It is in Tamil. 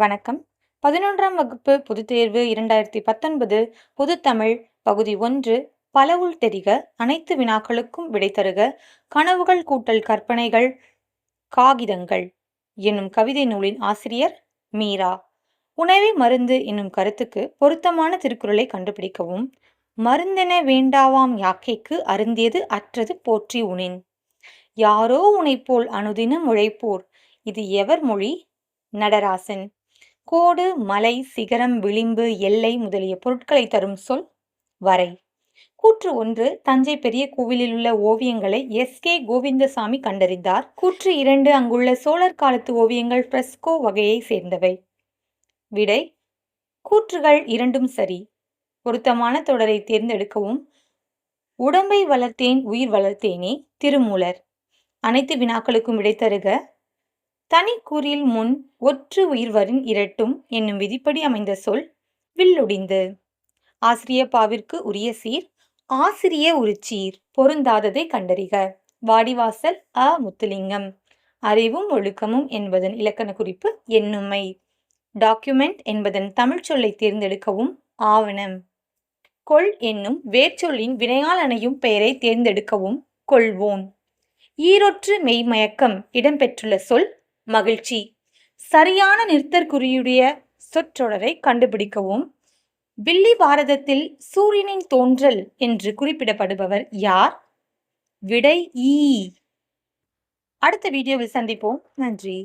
வணக்கம். பதினொன்றாம் வகுப்பு பொதுத் தேர்வு இரண்டாயிரத்தி பத்தொன்பது பொதுத்தமிழ் பகுதி ஒன்று பலவுள் தெரிக அனைத்து வினாக்களுக்கும் விடை தருக கனவுகள் கூட்டல் கற்பனைகள் காகிதங்கள் என்னும் கவிதை நூலின் ஆசிரியர் மீரா. உணவே மருந்து என்னும் கருத்துக்கு பொருத்தமான திருக்குறளை கண்டுபிடிக்கவும் மருந்தென வேண்டாவாம் யாக்கைக்கு அருந்தியது அற்றது போற்றி உனின். யாரோ உனைப்போல் அனுதினம் உழைப்போர் இது எவர் மொழி? நடராசன். கோடு மலை சிகரம் விளிம்பு எல்லை முதலிய பொருட்களை தரும் சொல் வரை. கூற்று ஒன்று தஞ்சை பெரிய கோவிலில் உள்ள ஓவியங்களை எஸ். கே. கோவிந்தசாமி கண்டறிந்தார். கூற்று இரண்டு அங்குள்ள சோழர் காலத்து ஓவியங்கள் ஃப்ரெஸ்கோ வகையை சேர்ந்தவை. விடை கூற்றுகள் இரண்டும் சரி. பொருத்தமான தொடரை தேர்ந்தெடுக்கவும். உடம்பை வளர்த்தேன் உயிர் வளர்த்தேனே திருமூலர். அனைத்து வினாக்களுக்கும் விடை தருக. தனிக்கூறில் முன் ஒற்று உயிர்வரின் இரட்டும் என்னும் விதிப்படி அமைந்த சொல் வில்லொடிந்து. ஆசிரியப்பாவிற்கு உரிய சீர் ஆசிரிய ஒரு சீர் பொருந்தாததை கண்டறிக. வாடிவாசல் அ. முத்துலிங்கம். அறிவும் ஒழுக்கமும் என்பதன் இலக்கண குறிப்பு எண்ணுமை டாக்குமெண்ட் என்பதன் தமிழ் சொல்லை தேர்ந்தெடுக்கவும் ஆவணம். கொள் என்னும் வேர்ச்சொல்லின் வினையால் அணையும் பெயரை தேர்ந்தெடுக்கவும் கொள்வோன் ஈரொற்று மெய்மயக்கம் இடம்பெற்றுள்ள சொல் மகிழ்ச்சி. சரியான நிறுத்தற்குறியுடைய சொற்றொடரை கண்டுபிடிக்கவும். வில்லி பாரதத்தில் சூரியனின் தோன்றல் என்று குறிப்பிடப்படுபவர் யார்? விடை ஈ அடுத்த வீடியோவில் சந்திப்போம். நன்றி.